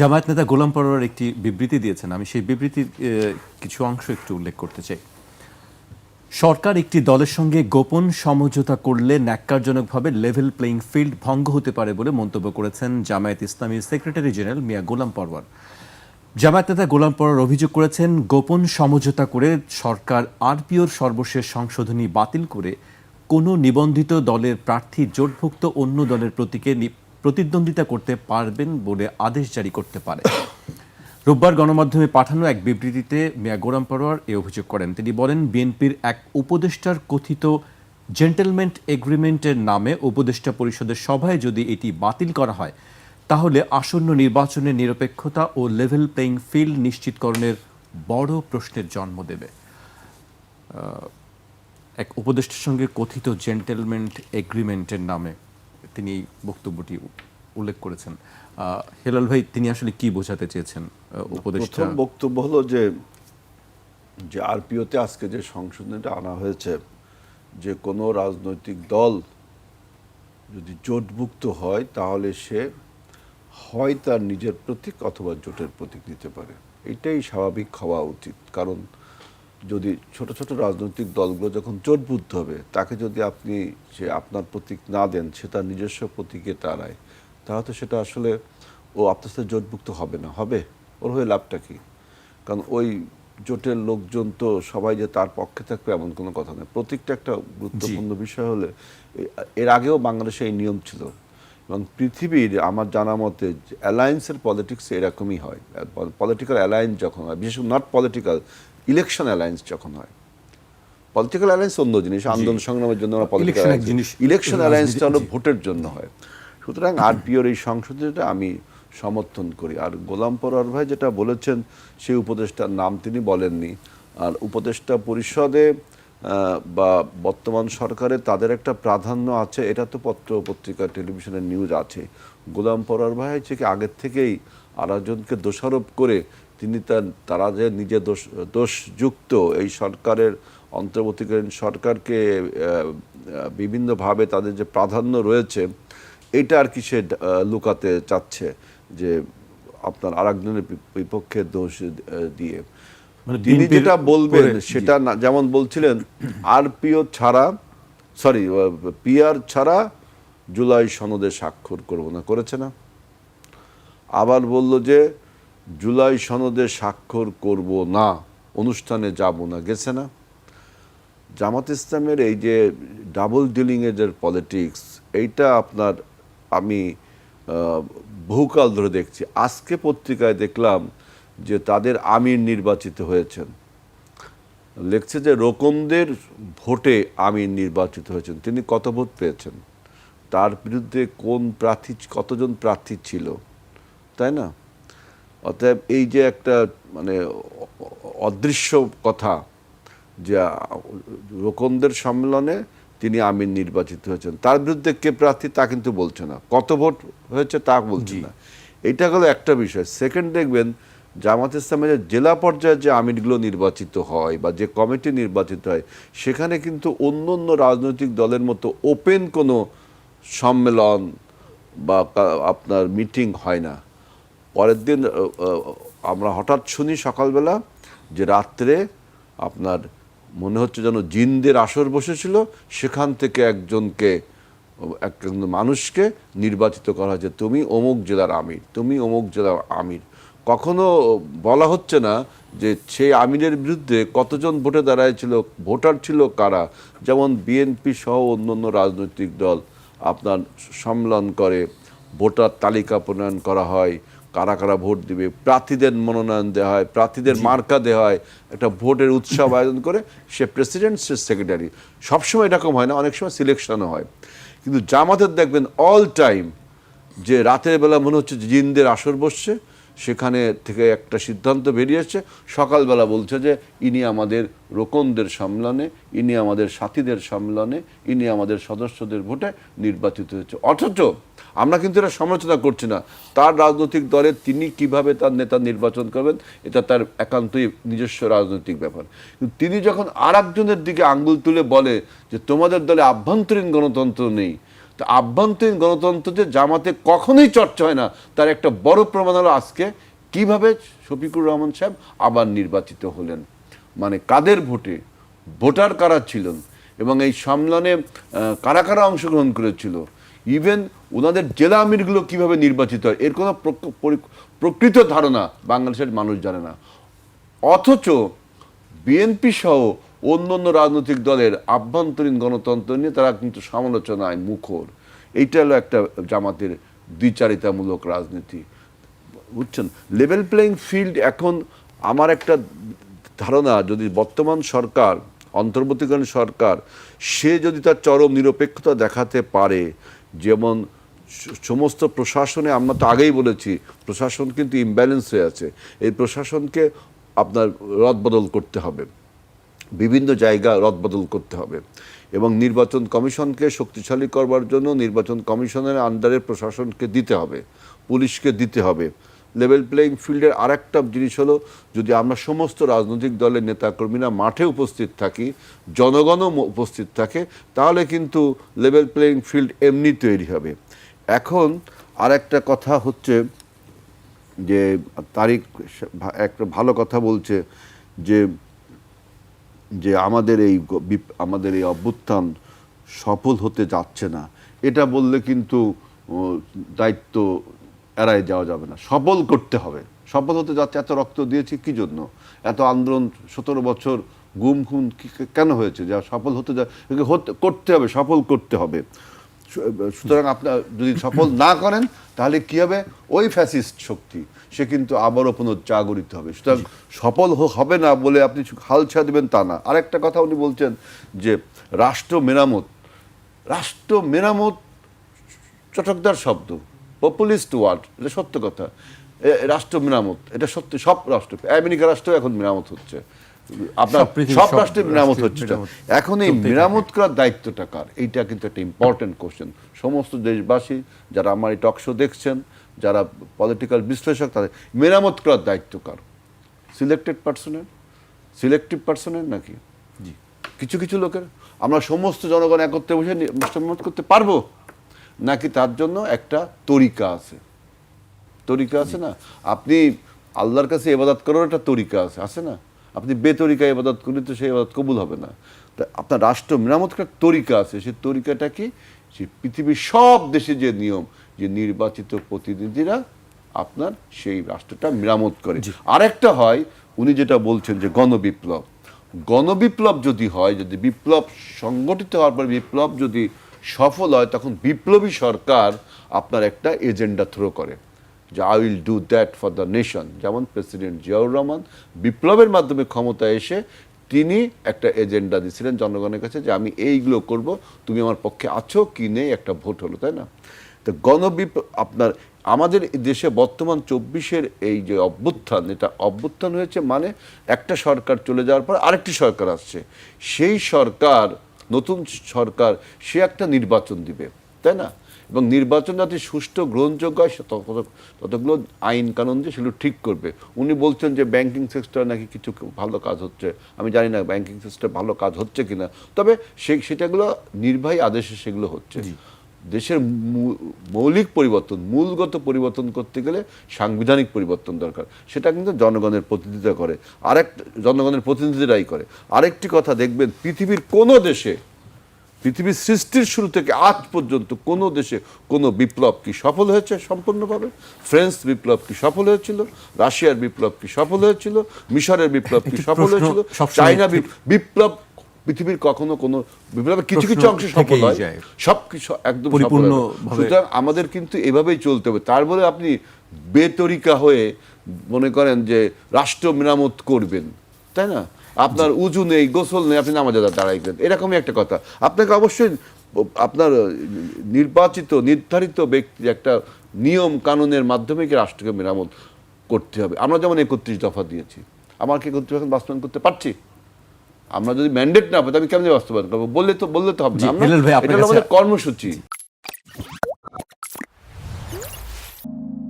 জামায়াত নেতা গোলাম পরোয়ার একটি বিবৃতি দিয়েছেন। আমি সেই বিবৃতির কিছু অংশ একটু উল্লেখ করতে চাই। সরকার একটি দলের সঙ্গে গোপন সমঝোতা করলে ন্যাক্কারজনকভাবে লেভেল প্লেইং ফিল্ড ভঙ্গ হতে পারে বলে মন্তব্য করেছেন জামায়াত ইসলামীর সেক্রেটারি জেনারেল মিয়া গোলাম পরওয়ার জামায়াত নেতা গোলাম পরোয়ার অভিযোগ করেছেন, গোপন সমঝোতা করে সরকার আরপিওর সর্বশেষ সংশোধনী বাতিল করে কোনো নিবন্ধিত দলের প্রার্থী জোটভুক্ত অন্য দলের প্রতীকে প্রতিদ্বন্দ্বিতা করতে পারবেন বলে আদেশ জারি করতে পারে। রোববার গণমাধ্যমে পাঠানো এক বিবৃতিতে মিয়া গোলাম পরোয়ার এ অভিযোগ করেন। তিনি বলেন, বিএনপির এক উপদেষ্টার কথিত জেন্টেলমেন্ট এগ্রিমেন্টের নামে উপদেষ্টা পরিষদের সভায় যদি এটি বাতিল করা হয়, তাহলে আসন্ন নির্বাচনের নিরপেক্ষতা ও লেভেল প্লেইং ফিল্ড নিশ্চিতকরণের বড় প্রশ্নের জন্ম দেবে। এক উপদেষ্টার সঙ্গে কথিত জেন্টেলমেন্ট এগ্রিমেন্টের নামে তিনি এই বক্তব্যটি উল্লেখ করেছেন। হেলাল ভাই, তিনি আসলে কি বোঝাতে চেয়েছেন উপদেষ্টা? বক্তব্য হলো যে যে আরপিওতে আজকে যে সংশোধনীটা আনা হয়েছে, যে কোনো রাজনৈতিক দল যদি জোটভুক্ত হয়, তাহলে সে হয় তার নিজের প্রতীক অথবা জোটের প্রতীক নিতে পারে। এটাই স্বাভাবিক হওয়া উচিত। কারণ যদি ছোট ছোট রাজনৈতিক দলগুলো যখন জোটবুদ্ধ হবে তাকে যদি আপনি সে আপনার প্রতীক না দেন সে তার নিজস্ব প্রতীকে টানায় তাহলে তো সেটা আসলে ও আপনার সাথে জোটভুক্ত হবে না। হবে? ওর হয়ে লাভটা কি? কারণ ওই জোটের লোকজন তো সবাই যে তার পক্ষে থাকবে এমন কোনো কথা নেই প্রতীকটা একটা গুরুত্বপূর্ণ বিষয় হলে এর আগেও বাংলাদেশে এই নিয়ম ছিল। এবং পৃথিবীর আমার জানা মতে অ্যালায়েন্সের পলিটিক্স এরকমই হয়। পলিটিক্যাল অ্যালায়েন্স যখন হয় বিশেষ করে নট পলিটিক্যাল ইলেকশন অ্যালায়েন্স যখন হয় পলিটিক্যাল অ্যালায়েন্স অন্য জিনিস আন্দোলন সংগ্রামের জন্য আমরা পলিটিক্যাল জিনিস, ইলেকশন অ্যালায়েন্সটা হলো ভোটের জন্য হয়। সুতরাং আরপিওর এই সংশোধনীটা আমি সমর্থন করি। আর গোলাম পরোয়ার ভাই যেটা বলেছেন সেই উপদেষ্টার নাম তিনি বলেননি। আর উপদেষ্টা পরিষদে বা বর্তমান সরকারে তাদের একটা প্রাধান্য আছে এটা তো পত্র পত্রিকা টেলিভিশনের নিউজ আছে। গোলাম পরোয়ার ভাই হচ্ছে কি আগের থেকেই আরেকজনকে দোষারোপ করে তিনি তার যে নিজে দোষ দোষযুক্ত এই সরকারের অন্তর্বর্তীকালীন সরকারকে বিভিন্নভাবে তাদের যে প্রাধান্য রয়েছে এটা আর কি সে লুকাতে চাচ্ছে যে আপনার আরেকজনের বিপক্ষে দোষ দিয়ে। মানে তিনি যেটা বলবেন সেটা না যেমন বলছিলেন আরপিও ছাড়া সরি পিআর ছাড়া জুলাই সনদে স্বাক্ষর করব না করেছে না। আবার বলল যে জুলাই সনদে স্বাক্ষর করব না, অনুষ্ঠানে যাব না, গেছে না? জামাত ইসলামের এই যে ডাবল ডিলিংয়ের পলিটিক্স, এইটা আপনার আমি বহুকাল ধরে দেখছি। আজকে পত্রিকায় দেখলাম যে তাদের আমির নির্বাচিত হয়েছেন। লিখছে যে রোকনদের ভোটে আমির নির্বাচিত হয়েছেন। তিনি কত ভোট পেয়েছেন? তার বিরুদ্ধে কোন প্রার্থী, কতজন প্রার্থী ছিল? তাই না? অতএব এই যে একটা মানে অদৃশ্য কথা যে রোকনদের সম্মেলনে তিনি আমির নির্বাচিত হয়েছেন তার বিরুদ্ধে কে প্রার্থী তা কিন্তু বলছে না। কত ভোট হয়েছে তা বলছে না। এটা হলো একটা বিষয়। সেকেন্ড দেখবেন জামাত ইসলামের যে জেলা পর্যায়ে যে আমিরগুলো নির্বাচিত হয় বা যে কমিটি নির্বাচিত হয় সেখানে কিন্তু অন্য অন্য রাজনৈতিক দলের মতো ওপেন কোনো সম্মেলন বা আপনার মিটিং হয় না। পরের দিন আমরা হঠাৎ শুনি সকালবেলা যে রাত্রে আপনার মনে হচ্ছে যেন জিনদের আসর বসেছিল, সেখান থেকে একজনকে, একজন মানুষকে নির্বাচিত করা হয়েছে। তুমি অমুক জেলার আমির, তুমি অমুক জেলার আমির। কখনো বলা হচ্ছে না যে সেই আমিরের বিরুদ্ধে কতজন ভোটে দাঁড়ায়ছিল ভোটার ছিল কারা? যেমন বিএনপি সহ অন্য অন্য রাজনৈতিক দল আপনার সম্মেলন করে, ভোটার তালিকা প্রণয়ন করা হয় কারা কারা ভোট দিবে? প্রার্থীদের মনোনয়ন দেওয়া হয় প্রার্থীদের মার্কা দেওয়া হয় একটা ভোটের উৎসব আয়োজন করে সে প্রেসিডেন্ট সে সেক্রেটারি সবসময় এরকম হয় না অনেক সময় সিলেকশনও হয়। কিন্তু জামাতের দেখবেন অল টাইম যে রাতের বেলা মনে হচ্ছে জিনদের আসর বসছে সেখানে থেকে একটা সিদ্ধান্ত বেরিয়েছে। সকালবেলা বলছে যে, ইনি আমাদের রোকনদের সম্মেলনে ইনি আমাদের সাথীদের সম্মেলনে ইনি আমাদের সদস্যদের ভোটে নির্বাচিত হয়েছে। অথচ আমরা কিন্তু এটা সমালোচনা করছি না। তার রাজনৈতিক দলে তিনি কীভাবে তার নেতা নির্বাচন করবেন, এটা তার একান্তই নিজস্ব রাজনৈতিক ব্যাপার। কিন্তু তিনি যখন আর দিকে আঙ্গুল তুলে বলে যে, তোমাদের দলে আভ্যন্তরীণ গণতন্ত্র নেই তো আভ্যন্তরীণ গণতন্ত্রতে জামাতে কখনোই চর্চা হয় না। তার একটা বড় প্রমাণ হলো আজকে কীভাবে শফিকুর রহমান সাহেব আবার নির্বাচিত হলেন। মানে কাদের ভোটে? ভোটার কারা ছিলেন? এবং এই সম্মেলনে কারা কারা অংশগ্রহণ করেছিল? ইভেন ওনাদের জেলা আমিরগুলো কীভাবে নির্বাচিত হয়? এর কোনো প্রক- প্রকৃত ধারণা বাংলাদেশের মানুষ জানে না। অথচ বিএনপি সহ অন্য অন্য রাজনৈতিক দলের আভ্যন্তরীণ গণতন্ত্র নিয়ে তারা কিন্তু সমালোচনায় মুখর। এইটা হলো একটা জামাতের দ্বিচারিতামূলক রাজনীতি। বুঝছেন? লেভেল প্লেইং ফিল্ড এখন আমার একটা ধারণা, যদি বর্তমান সরকার, অন্তর্বর্তীকালীন সরকার, সে যদি তার চরম নিরপেক্ষতা দেখাতে পারে, যেমন সমস্ত প্রশাসনে, আমরা তো আগেই বলেছি, প্রশাসন কিন্তু ইমব্যালেন্স হয়ে আছে। এই প্রশাসনকে আপনার রদবদল করতে হবে। বিভিন্ন জায়গা রদবদল করতে হবে। এবং নির্বাচন কমিশনকে শক্তিশালী করবার জন্য নির্বাচন কমিশনের আন্ডারে প্রশাসনকে দিতে হবে, পুলিশকে দিতে হবে। লেভেল প্লেইং ফিল্ডের আরেকটা জিনিস হলো, যদি আমরা সমস্ত রাজনৈতিক দলের নেতাকর্মীরা মাঠে উপস্থিত থাকি, জনগণও উপস্থিত থাকে, তাহলে কিন্তু লেভেল প্লেইং ফিল্ড এমনি তৈরি হবে। এখন আরেকটা কথা হচ্ছে যে, তারিখ একটা ভালো কথা বলছে যে যে আমাদের এই আমাদের এই অভ্যুত্থান সফল হতে যাচ্ছে না। এটা বললে কিন্তু দায়িত্ব এড়ায় যাওয়া যাবে না। সফল করতে হবে। সফল হতে যাচ্ছে, এত রক্ত দিয়েছি কি জন্য? এত আন্দোলন সতেরো বছর গুম খুন কেন হয়েছে? যা সফল হতে যা করতে হবে, সফল করতে হবে। সুতরাং আপনার যদি সফল না করেন, তাহলে কি হবে? ওই ফ্যাসিস্ট শক্তি। সে কিন্তু আবারও পুনর্জাগরিত হবে। সুতরাং সফল হবে না বলে আপনি হাল ছেড়ে দেবেন তা না। আরেকটা কথা উনি বলছেন যে রাষ্ট্র মেরামত রাষ্ট্র মেরামত চটকদার শব্দ। পপুলিস্ট ওয়ার্ড এটা সত্য কথা। রাষ্ট্র মেরামত এটা সত্যি সব রাষ্ট্র আমেরিকা রাষ্ট্র এখন মেরামত হচ্ছে। আপনার সব রাষ্ট্রের মেরামত হচ্ছে। এখন এই মেরামত করার দায়িত্বটা কার? এইটা কিন্তু একটা ইম্পর্টেন্ট কোশ্চেন সমস্ত দেশবাসী যারা আমার এই টক শো দেখছেন যারা পলিটিক্যাল বিশ্লেষক তাদের মেরামত করার দায়িত্ব কার? সিলেক্টেড পার্সনের সিলেক্টিভ পার্সনের নাকি? জি। কিছু কিছু লোকের। আমরা সমস্ত জনগণ একত্রে বসে মেরামত করতে পারব? নাকি তার জন্য একটা তরিকা আছে? তরিকা আছে না? আপনি আল্লাহর কাছে এবাদত করার একটা তরিকা আছে আছে না? আপনি বেতরিকা এবাদত করলে তো সেই এবাদত কবুল হবে না। তা আপনার রাষ্ট্র মেরামত করার তরিকা আছে। সেই তরিকাটা কি? সে পৃথিবীর সব দেশে যে নিয়ম যে নির্বাচিত প্রতিনিধিরা আপনার সেই রাষ্ট্রটা মেরামত করে। আরেকটা হয় উনি যেটা বলছেন যে গণবিপ্লব। গণবিপ্লব যদি হয় যদি বিপ্লব সংগঠিত হওয়ার পর বিপ্লব যদি সফল হয় তখন বিপ্লবী সরকার আপনার একটা এজেন্ডা থ্রো করে। যে I will do that for the nation যেমন প্রেসিডেন্ট জিয়াউর রহমান বিপ্লবের মাধ্যমে ক্ষমতায় এসে তিনি একটা এজেন্ডা দিয়েছিলেন জনগণের কাছে যে আমি এইগুলো করব তুমি আমার পক্ষে আছো কি নেই একটা ভোট হলো তাই না? তো গণবিপ, আপনার আমাদের দেশে বর্তমান চব্বিশের এই যে অভ্যুত্থান, এটা অভ্যুত্থান হয়েছে মানে একটা সরকার চলে যাওয়ার পর আরেকটি সরকার আসছে। সেই সরকার, নতুন সরকার, সে একটা নির্বাচন দিবে, তাই না? এবং নির্বাচন যাতে সুষ্ঠু, গ্রহণযোগ্য হয় ততগুলো আইন কানুন দিয়ে সেগুলো ঠিক করবে। উনি বলছেন যে ব্যাংকিং সেক্টর নাকি কিছু ভালো কাজ হচ্ছে। আমি জানি না ব্যাংকিং সেক্টর ভালো কাজ হচ্ছে কিনা। তবে সে, সেটাগুলো নির্বাহী আদেশে সেগুলো হচ্ছে। দেশের মৌলিক পরিবর্তন মূলগত পরিবর্তন করতে গেলে সাংবিধানিক পরিবর্তন দরকার। সেটা কিন্তু জনগণের প্রতিনিধিত্ব করে। আরেক জনগণের প্রতিনিধিরাই করে। আরেকটি কথা দেখবেন পৃথিবীর কোনো দেশে পৃথিবীর সৃষ্টির শুরু থেকে আজ পর্যন্ত কোনো দেশে কোনো বিপ্লব কি সফল হয়েছে সম্পূর্ণভাবে? ফ্রেঞ্চ বিপ্লব কি সফল হয়েছিল? রাশিয়ার বিপ্লব কি সফল হয়েছিল? মিশরের বিপ্লব কি সফল হয়েছিল? চাইনা বিপ্লব পৃথিবীর কখনো কোনো বিপ্লবের কিছু কিছু অংশে সফল হয় সব কিছু একদম। পরিপূর্ণভাবে- সুতরাং আমাদের কিন্তু এভাবেই চলতে হবে। তার বলে আপনি বেতরিকা হয়ে মনে করেন যে রাষ্ট্র মেরামত করবেন তাই না? আপনার উজু নেই গোসল নেই আপনি নামাজে দাঁড়াইবেন এরকমই একটা কথা। আপনাকে অবশ্যই আপনার নির্বাচিত নির্ধারিত ব্যক্তি একটা নিয়ম কানুনের মাধ্যমে কি রাষ্ট্রকে মেরামত করতে হবে? আমরা যেমন একত্রিশ দফা দিয়েছি। আমার কি একত্রিশ বাস্তবায়ন করতে পারছি? আমরা যদি ম্যান্ডেট না পাই আমি কেমন বাস্তবায়ন করব? বললে তো বললে তো হবে না। আমাদের কর্মসূচি।